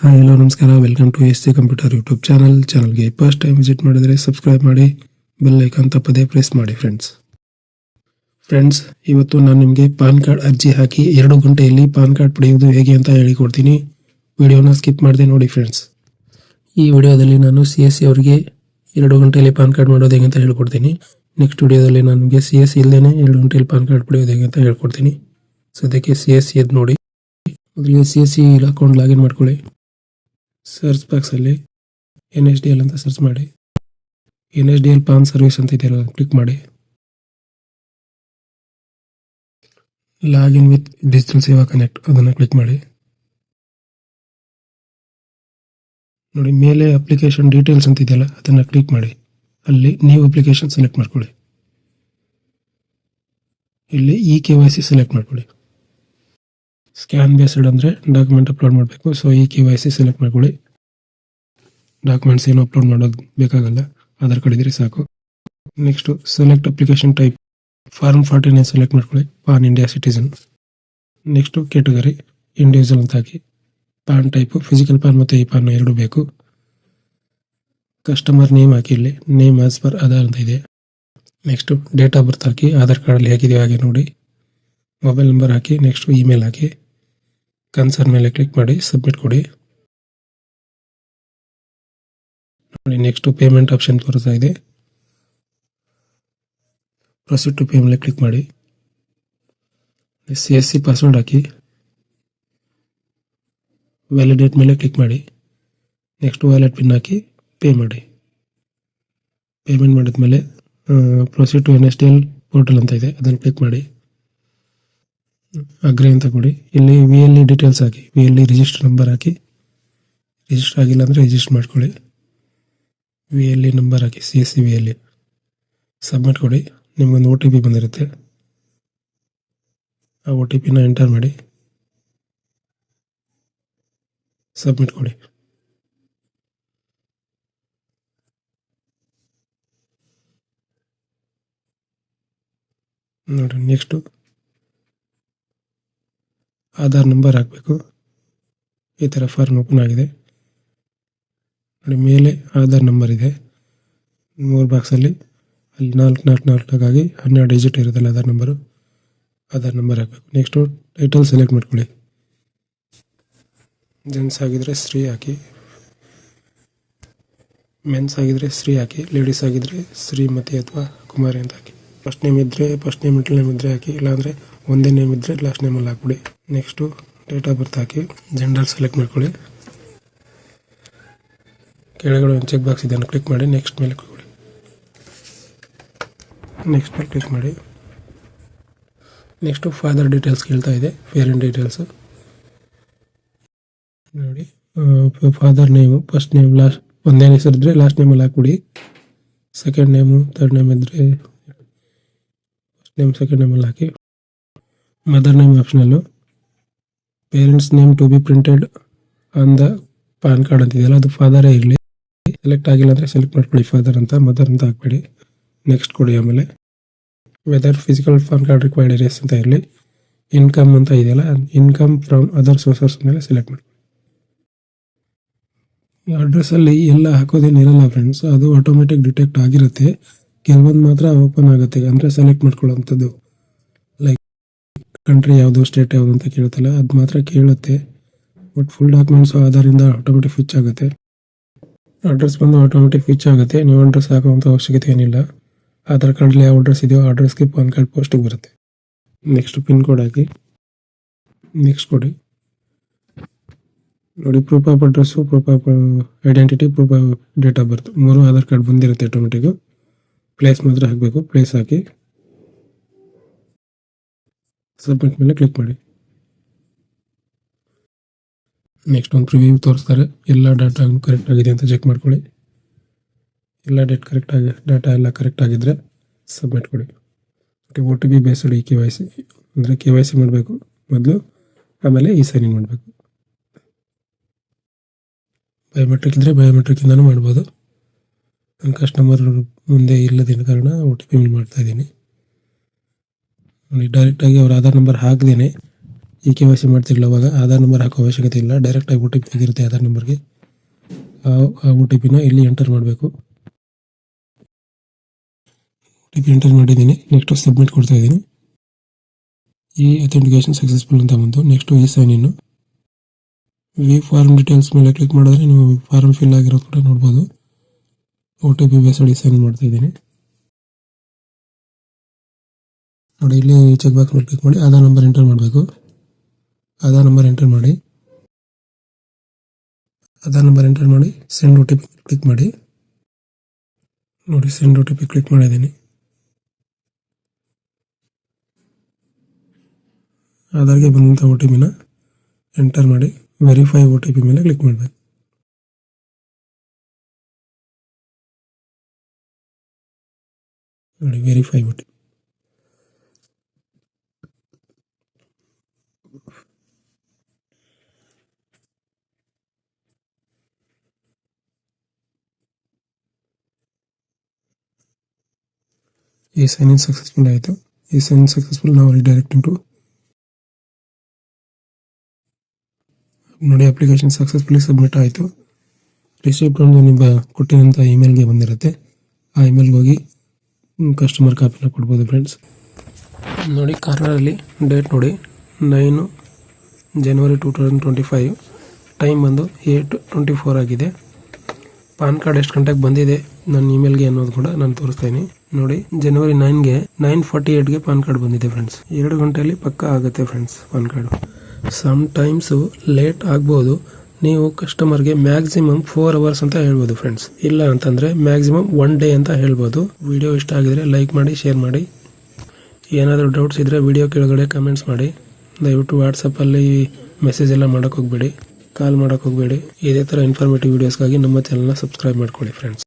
Hi hello ನಮಸ್ಕಾರ. Welcome to S C computer YouTube channel ಚಾನಲ್ಗೆ first time visit ಮಾಡಿದರೆ subscribe ಮಾಡಿ bell icon ತಪ್ಪದೇ ಪ್ರೆಸ್ ಮಾಡಿ ಫ್ರೆಂಡ್ಸ್ ಫ್ರೆಂಡ್ಸ್ ಇವತ್ತು ನಾನು ನಿಮಗೆ ಪಾನ್ ಕಾರ್ಡ್ ಅರ್ಜಿ ಹಾಕಿ ಎರಡು ಗಂಟೆಯಲ್ಲಿ ಪಾನ್ ಕಾರ್ಡ್ ಪಡೆಯುವುದು ಹೇಗೆ ಅಂತ ಹೇಳಿಕೊಡ್ತೀನಿ. ವಿಡಿಯೋನ ಸ್ಕಿಪ್ ಮಾಡಿದೆ ನೋಡಿ ಫ್ರೆಂಡ್ಸ್ ಈ ವಿಡಿಯೋದಲ್ಲಿ ನಾನು ಸಿ ಎಸ್ ಸಿ ಅವರಿಗೆ ಎರಡು ಗಂಟೆಯಲ್ಲಿ ಪಾನ್ ಕಾರ್ಡ್ ಮಾಡೋದು ಹೇಗೆ ಅಂತ ಹೇಳ್ಕೊಡ್ತೀನಿ. ನೆಕ್ಸ್ಟ್ ವಿಡಿಯೋದಲ್ಲಿ ನಾನು ನಿಮಗೆ ಸಿ ಎಸ್ ಸಿ ಇಲ್ಲದೇ ಎರಡು ಗಂಟೆಯಲ್ಲಿ ಪಾನ್ ಕಾರ್ಡ್ ಪಡೆಯೋದು ಹೇಗೆ ಅಂತ ಹೇಳ್ಕೊಡ್ತೀನಿ. ಸದ್ಯಕ್ಕೆ ಸಿ ಎಸ್ ಸಿ ಎದ್ದು ನೋಡಿ. ಮೊದಲಿಗೆ C S C account login ಮಾಡ್ಕೊಳ್ಳಿ. ಸರ್ಚ್ ಬಾಕ್ಸಲ್ಲಿ ಎನ್ ಎಚ್ ಡಿ ಎಲ್ ಅಂತ ಸರ್ಚ್ ಮಾಡಿ. N H D L PAN service ಅಂತ ಇದೆಯಲ್ಲ ಕ್ಲಿಕ್ ಮಾಡಿ. Login with digital Seva connect ಅದನ್ನು ಕ್ಲಿಕ್ ಮಾಡಿ. ನೋಡಿ, ಮೇಲೆ ಅಪ್ಲಿಕೇಶನ್ ಡೀಟೇಲ್ಸ್ ಅಂತ ಇದೆಯಲ್ಲ, ಅದನ್ನು ಕ್ಲಿಕ್ ಮಾಡಿ. ಅಲ್ಲಿ ನೀವು ಅಪ್ಲಿಕೇಶನ್ ಸೆಲೆಕ್ಟ್ ಮಾಡ್ಕೊಳ್ಳಿ. ಇಲ್ಲಿ E K Y C select ಮಾಡ್ಕೊಳ್ಳಿ. ಸ್ಕ್ಯಾನ್ ಬೇಸ್ಡ್ ಅಂದರೆ ಡಾಕ್ಯುಮೆಂಟ್ ಅಪ್ಲೋಡ್ ಮಾಡಬೇಕು. ಸೊ ಈ ಕೆ ವೈ ಸಿ ಸೆಲೆಕ್ಟ್ ಮಾಡ್ಕೊಳ್ಳಿ. ಡಾಕ್ಯುಮೆಂಟ್ಸ್ ಏನು ಅಪ್ಲೋಡ್ ಮಾಡೋದು ಬೇಕಾಗಲ್ಲ. ಆಧಾರ್ ಕಾರ್ಡ್ ಇದ್ರೆ ಸಾಕು. Next select application type form forty nine select ಮಾಡ್ಕೊಳ್ಳಿ. PAN India citizen next category individual ಅಂತ ಹಾಕಿ. ಪಾನ್ ಟೈಪು ಫಿಸಿಕಲ್ ಪಾನ್ ಮತ್ತು ಈ ಪಾನ್ ಎರಡು ಬೇಕು. ಕಸ್ಟಮರ್ ನೇಮ್ ಹಾಕಿ ಇಲ್ಲಿ. ನೇಮ್ ಆಸ್ ಪರ್ ಆಧಾರ್ ಅಂತ ಇದೆ. ನೆಕ್ಸ್ಟು ಡೇಟ್ ಆಫ್ ಬರ್ತ್ ಹಾಕಿ. ಆಧಾರ್ ಕಾರ್ಡಲ್ಲಿ ಹೇಗಿದೆಯೋ ಹಾಗೆ ನೋಡಿ. ಮೊಬೈಲ್ ನಂಬರ್ ಹಾಕಿ. ನೆಕ್ಸ್ಟು ಇಮೇಲ್ ಹಾಕಿ. ಕನ್ಸರ್ನ್ ಮೇಲೆ ಕ್ಲಿಕ್ ಮಾಡಿ ಸಬ್ಮಿಟ್ ಕೊಡಿ. ನೋಡಿ ನೆಕ್ಸ್ಟು ಪೇಮೆಂಟ್ ಆಪ್ಷನ್ ತೋರಿಸ್ತಾ ಇದೆ. ಪ್ರೊಸೀಡ್ ಟು ಪೇ ಮೇಲೆ ಕ್ಲಿಕ್ ಮಾಡಿ. ಸಿ ಎಸ್ ಸಿ ಪಾಸ್ವರ್ಡ್ ಹಾಕಿ. ವ್ಯಾಲಿಡೇಟ್ ಮೇಲೆ ಕ್ಲಿಕ್ ಮಾಡಿ. ನೆಕ್ಸ್ಟ್ ವ್ಯಾಲೆಟ್ ಪಿನ್ ಹಾಕಿ ಪೇ ಮಾಡಿ. ಪೇಮೆಂಟ್ ಮಾಡಿದ ಮೇಲೆ proceed to N S D L portal ಅಂತ ಇದೆ, ಅದನ್ನು ಕ್ಲಿಕ್ ಮಾಡಿ. ಅಗ್ರಿ ಅಂತ ಕೊಡಿ. ಇಲ್ಲಿ ವಿ ಎಲ್ ಇ ಡೀಟೇಲ್ಸ್ ಹಾಕಿ V L E register number ಹಾಕಿ. ರಿಜಿಸ್ಟರ್ ಆಗಿಲ್ಲ ಅಂದರೆ ರಿಜಿಸ್ಟರ್ ಮಾಡ್ಕೊಳ್ಳಿ. ವಿ ಎಲ್ ಇ ನಂಬರ್ ಹಾಕಿ C S C V L E submit ಕೊಡಿ. ನಿಮಗೊಂದು ಒ ಟಿ ಪಿ ಬಂದಿರುತ್ತೆ. ಆ ಒ ಟಿ ಪಿನ ಎಂಟರ್ ಮಾಡಿ. ಸಬ್ಮಿಟ್ ಕೊಡಿ. ನೋಡಿ ನೆಕ್ಸ್ಟು ಆಧಾರ್ ನಂಬರ್ ಹಾಕಬೇಕು. ಈ ಥರ ಫಾರ್ಮ್ ಓಪನ್ ಆಗಿದೆ. ನೋಡಿ, ಮೇಲೆ ಆಧಾರ್ ನಂಬರ್ ಇದೆ. ಮೂರು ಬಾಕ್ಸಲ್ಲಿ ಅಲ್ಲಿ ನಾಲ್ಕು ನಾಲ್ಕು ನಾಲ್ಕಾಗಿ ಹನ್ನೆರಡು ಡಿಜಿಟ್ ಇರುತ್ತಲ್ಲ ಆಧಾರ್ ನಂಬರು ಆಧಾರ್ ನಂಬರ್ ಹಾಕಬೇಕು. ನೆಕ್ಸ್ಟು ಟೈಟಲ್ ಸೆಲೆಕ್ಟ್ ಮಾಡ್ಕೊಳ್ಳಿ. ಜೆಂಟ್ಸ್ ಆಗಿದ್ದರೆ ಸ್ತ್ರೀ ಹಾಕಿ ಮೆನ್ಸ್ ಆಗಿದ್ದರೆ ಸ್ತ್ರೀ ಹಾಕಿ ಲೇಡೀಸ್ ಆಗಿದ್ರೆ ಶ್ರೀಮತಿ ಅಥವಾ ಕುಮಾರಿ ಅಂತ ಹಾಕಿ. ಫಸ್ಟ್ ನೇಮ್ ಇದ್ದರೆ ಫಸ್ಟ್ ನೇಮ್ ಮಿಡ್ಲ್ ನೇಮ್ ಇದ್ದರೆ ಹಾಕಿ ಇಲ್ಲಾಂದರೆ ಒಂದೇ ನೇಮ್ ಇದ್ದರೆ ಲಾಸ್ಟ್ ನೇಮಲ್ಲಿ ಹಾಕ್ಬಿಡಿ. ನೆಕ್ಸ್ಟು ಡೇಟ್ ಆಫ್ ಬರ್ತ್ ಹಾಕಿ ಜೆಂಡರ್ ಸೆಲೆಕ್ಟ್ ಮಾಡ್ಕೊಳ್ಳಿ. ಕೆಳಗಡೆ ಒಂದು ಚೆಕ್ ಬಾಕ್ಸ್ ಇದನ್ನು ಕ್ಲಿಕ್ ಮಾಡಿ ನೆಕ್ಸ್ಟ್ ಮೇಲೆ ಮಾಡಿ ನೆಕ್ಸ್ಟ್ ಮೇಲೆ ಕ್ಲಿಕ್ ಮಾಡಿ. ನೆಕ್ಸ್ಟು ಫಾದರ್ ಡೀಟೇಲ್ಸ್ ಕೇಳ್ತಾ ಇದೆ ಪೇರೆಂಟ್ ಡೀಟೇಲ್ಸು ನೋಡಿ father name first name last ಒಂದೇ ಹೆಸರು ಇದ್ದರೆ ಲಾಸ್ಟ್ ನೇಮಲ್ಲಿ ಹಾಕ್ಬಿಡಿ. ಸೆಕೆಂಡ್ ನೇಮು ತರ್ಡ್ ನೇಮ್ ಇದ್ದರೆ ಫಸ್ಟ್ ನೇಮ್ ಸೆಕೆಂಡ್ ನೇಮಲ್ಲಿ ಹಾಕಿ. Mother name optional parents name to be printed on the PAN card ಅಂತಿದೆಯಲ್ಲ ಅದು ಫಾದರೇ ಇರಲಿ. ಸೆಲೆಕ್ಟ್ ಆಗಿಲ್ಲ ಅಂದರೆ ಸೆಲೆಕ್ಟ್ ಮಾಡ್ಕೊಳ್ಳಿ ಫಾದರ್ ಅಂತ ಮದರ್ ಅಂತ ಹಾಕ್ಬೇಡಿ. ನೆಕ್ಸ್ಟ್ ಕೊಡಿ ಆಮೇಲೆ. Whether physical PAN card required areas ಅಂತ ಇರಲಿ. ಇನ್ಕಮ್ ಅಂತ ಇದೆಯಲ್ಲ ಇನ್ಕಮ್ ಫ್ರಮ್ ಅದರ್ ಸೋರ್ಸಸ್ ಮೇಲೆ ಸೆಲೆಕ್ಟ್ ಮಾಡಿ ಅಡ್ರೆಸ್ಸಲ್ಲಿ ಎಲ್ಲ ಹಾಕೋದೇನಿರಲ್ಲ ಫ್ರೆಂಡ್ಸ್ ಅದು ಆಟೋಮೆಟಿಕ್ ಡಿಟೆಕ್ಟ್ ಆಗಿರುತ್ತೆ. ಕೆಲವೊಂದು ಮಾತ್ರ ಓಪನ್ ಆಗುತ್ತೆ, ಅಂದರೆ ಸೆಲೆಕ್ಟ್ ಮಾಡ್ಕೊಳ್ಳೋವಂಥದ್ದು. ಕಂಟ್ರಿ ಯಾವುದು ಸ್ಟೇಟ್ ಯಾವುದು ಅಂತ ಕೇಳುತ್ತಲ್ಲ, ಅದು ಮಾತ್ರ ಕೇಳುತ್ತೆ. ಬಟ್ ಫುಲ್ ಡಾಕ್ಯುಮೆಂಟ್ಸು ಆಧಾರಿಂದ ಆಟೋಮೆಟಿಕ್ ಫಿಚ್ ಆಗುತ್ತೆ. ಅಡ್ರೆಸ್ ಬಂದು ಆಟೋಮೆಟಿಕ್ ಫಿಚ್ ಆಗುತ್ತೆ. ನೀವು ಅಡ್ರೆಸ್ ಹಾಕುವಂಥ ಅವಶ್ಯಕತೆ ಏನಿಲ್ಲ. ಆಧಾರ್ ಕಾರ್ಡಲ್ಲಿ ಯಾವ ಅಡ್ರೆಸ್ ಇದೆಯೋ ಅಡ್ರೆಸ್ಗೆ ಪಾನ್ ಕಾರ್ಡ್ ಪೋಸ್ಟಿಗೆ ಬರುತ್ತೆ. ನೆಕ್ಸ್ಟ್ ಪಿನ್ ಕೋಡ್ ಹಾಕಿ. ನೆಕ್ಸ್ಟ್ ಕೊಡಿ ನೋಡಿ proof of address proof of identity proof of date of birth ಮೂರು ಆಧಾರ್ ಕಾರ್ಡ್ ಬಂದಿರುತ್ತೆ ಆಟೋಮೆಟಿಕ್ಕು ಪ್ಲೇಸ್ ಮಾತ್ರ ಹಾಕಬೇಕು. ಪ್ಲೇಸ್ ಹಾಕಿ. ಸಬ್ಮಿಟ್ ಮೇಲೆ ಕ್ಲಿಕ್ ಮಾಡಿ. ನೆಕ್ಸ್ಟ್ ಒಂದು ಪ್ರಿವ್ಯೂ ತೋರಿಸ್ತಾರೆ. ಎಲ್ಲ ಡಾಟಾ ಕರೆಕ್ಟ್ ಆಗಿದೆ ಅಂತ ಚೆಕ್ ಮಾಡ್ಕೊಳ್ಳಿ. ಎಲ್ಲ ಡೇಟ್ ಕರೆಕ್ಟ್ ಆಗಿ ಡಾಟಾ ಎಲ್ಲ ಕರೆಕ್ಟ್ ಆಗಿದ್ದರೆ ಸಬ್ಮಿಟ್ ಕೊಡಿ. O T P based E K Y C ಅಂದರೆ ಕೆ ವೈ ಸಿ ಮಾಡಬೇಕು. ಮೊದಲು ಆಮೇಲೆ ಈ ಸೈನ್ ಇನ್ ಮಾಡಬೇಕು ಬಯೋಮೆಟ್ರಿಕ್ ಇದ್ದರೆ ಬಯೋಮೆಟ್ರಿಕಿಂದನೂ ಮಾಡ್ಬೋದು. ನನ್ನ ಕಸ್ಟಮರ್ ಮುಂದೆ ಇಲ್ಲದಿನ ಕಾರಣ ಒ ಟಿ ಪಿ ಮಾಡ್ತಾ ಇದ್ದೀನಿ. ನೋಡಿ ಡೈರೆಕ್ಟಾಗಿ ಅವ್ರ ಆಧಾರ್ ನಂಬರ್ ಹಾಕ್ದೇನೆ ಈ ಕೆ ವೈ ಸಿ ಮಾಡ್ತಿರಲಿಲ್ಲ ಅವಾಗ. ಆಧಾರ್ ನಂಬರ್ ಹಾಕೋ ಅವಶ್ಯಕತೆ ಇಲ್ಲ. ಡೈರೆಕ್ಟಾಗಿ ಒ ಟಿ ಪಿ ಆಗಿರುತ್ತೆ ಆಧಾರ್ ನಂಬರ್ಗೆ ಆ ಓ ಟಿ ಪಿನ ಇಲ್ಲಿ ಎಂಟರ್ ಮಾಡಬೇಕು. ಓ ಟಿ ಪಿ ಎಂಟರ್ ಮಾಡಿದ್ದೀನಿ. ನೆಕ್ಸ್ಟ್ ಸಬ್ಮಿಟ್ ಕೊಡ್ತಾ ಇದ್ದೀನಿ. ಈ ಅಥೆಂಟಿಕೇಶನ್ ಸಕ್ಸಸ್ಫುಲ್ ಅಂತ ಬಂತು. ನೆಕ್ಸ್ಟು ಈ ಸೈನ್ ಇನ್ನು ವಿ ಫಾರ್ಮ್ ಡೀಟೇಲ್ಸ್ ಮೇಲೆ ಕ್ಲಿಕ್ ಮಾಡಿದ್ರೆ ನೀವು ಫಾರ್ಮ್ ಫಿಲ್ ಆಗಿರೋದು ಕೂಡ ನೋಡ್ಬೋದು. O T P based sign ಮಾಡ್ತಾ ಇದ್ದೀನಿ. ನೋಡಿ, ಇಲ್ಲಿ ಚೆಕ್ ಬಾಕ್ಸ್ ಮೇಲೆ ಕ್ಲಿಕ್ ಮಾಡಿ, ಆಧಾರ್ ನಂಬರ್ ಎಂಟರ್ ಮಾಡಬೇಕು. ಆಧಾರ್ ನಂಬರ್ ಎಂಟರ್ ಮಾಡಿ. ಆಧಾರ್ ನಂಬರ್ ಎಂಟರ್ ಮಾಡಿ send O T P click ಮಾಡಿ. ನೋಡಿ send O T P click ಮಾಡಿದ್ದೀನಿ. ಆಧಾರ್ಗೆ ಬಂದಂಥ ಒ ಟಿ ಪಿನ ಎಂಟರ್ ಮಾಡಿ ವೆರಿಫೈ ಒ ಟಿ ಪಿ ಮೇಲೆ ಕ್ಲಿಕ್ ಮಾಡಬೇಕು. ನೋಡಿ verify O T e sign in successful ಆಯಿತು. ಈ ಸೈನ್ ಸಕ್ಸಸ್ಫುಲ್ ನಾವು ರಿಡೈರೆಕ್ಟ್ ಟು ನೋಡಿ ಅಪ್ಲಿಕೇಶನ್ ಸಕ್ಸಸ್ಫುಲಿ ಸಬ್ಮಿಟ್ ಆಯಿತು. ರಿಸೀಪ್ಟ್ ಒಂದು ನಿಮ್ಮ ಕೊಟ್ಟಿರೋಂಥ ಇಮೇಲ್ಗೆ ಬಂದಿರುತ್ತೆ. ಆ ಇಮೇಲ್ಗೆ ಹೋಗಿ ಕಸ್ಟಮರ್ ಕಾಪಿನ ಕೊಡ್ಬೋದು ಫ್ರೆಂಡ್ಸ್ ನೋಡಿ ಕಾರ್ನರಲ್ಲಿ ಡೇಟ್ ನೋಡಿ. Nine January two thousand twenty five time ಬಂದು ಏಟ್ ಟ್ವೆಂಟಿ ಫೋರ್ ಆಗಿದೆ. ಪಾನ್ ಕಾರ್ಡ್ ಎಷ್ಟು ಗಂಟೆಗೆ ಬಂದಿದೆ? ನನ್ನ ಇಮೇಲ್ಗೆ ಅನ್ನೋದು ಕೂಡ ನಾನು ತೋರಿಸ್ತೀನಿ. ನೋಡಿ ಜನವರಿ ನೈನ್ಗೆ ನೈನ್ ಫಾರ್ಟಿ ಏಟ್ಗೆ ಪಾನ್ ಕಾರ್ಡ್ ಬಂದಿದೆ ಫ್ರೆಂಡ್ಸ್ ಎರಡು ಗಂಟೆಯಲ್ಲಿ ಪಕ್ಕ ಆಗುತ್ತೆ friends PAN card some times late ಆಗ್ಬೋದು. ನೀವು ಕಸ್ಟಮರ್ಗೆ ಮ್ಯಾಕ್ಸಿಮಮ್ ಫೋರ್ ಅವರ್ಸ್ ಅಂತ ಹೇಳ್ಬೋದು ಫ್ರೆಂಡ್ಸ್ ಇಲ್ಲ ಅಂತಂದ್ರೆ ಮ್ಯಾಕ್ಸಿಮಮ್ ಒನ್ ಡೇ ಅಂತ ಹೇಳ್ಬೋದು. ವಿಡಿಯೋ ಇಷ್ಟ ಆಗಿದ್ರೆ ಲೈಕ್ ಮಾಡಿ ಶೇರ್ ಮಾಡಿ. ಏನಾದರೂ ಡೌಟ್ಸ್ ಇದ್ದರೆ ವಿಡಿಯೋ ಕೆಳಗಡೆ ಕಮೆಂಟ್ಸ್ ಮಾಡಿ. ದಯವಿಟ್ಟು ವಾಟ್ಸಪ್ಪಲ್ಲಿ ಮೆಸೇಜ್ ಎಲ್ಲ ಮಾಡೋಕೆ ಹೋಗಬೇಡಿ. ಕಾಲ್ ಮಾಡೋಕ್ಕೆ ಹೋಗಬೇಡಿ. ಇದೇ ಥರ ಇನ್ಫಾರ್ಮೇಟಿವ್ ವೀಡಿಯೋಸ್ಗಾಗಿ ನಮ್ಮ ಚಾನಲ್ನ ಸಬ್ಸ್ಕ್ರೈಬ್ ಮಾಡ್ಕೊಳ್ಳಿ ಫ್ರೆಂಡ್ಸ್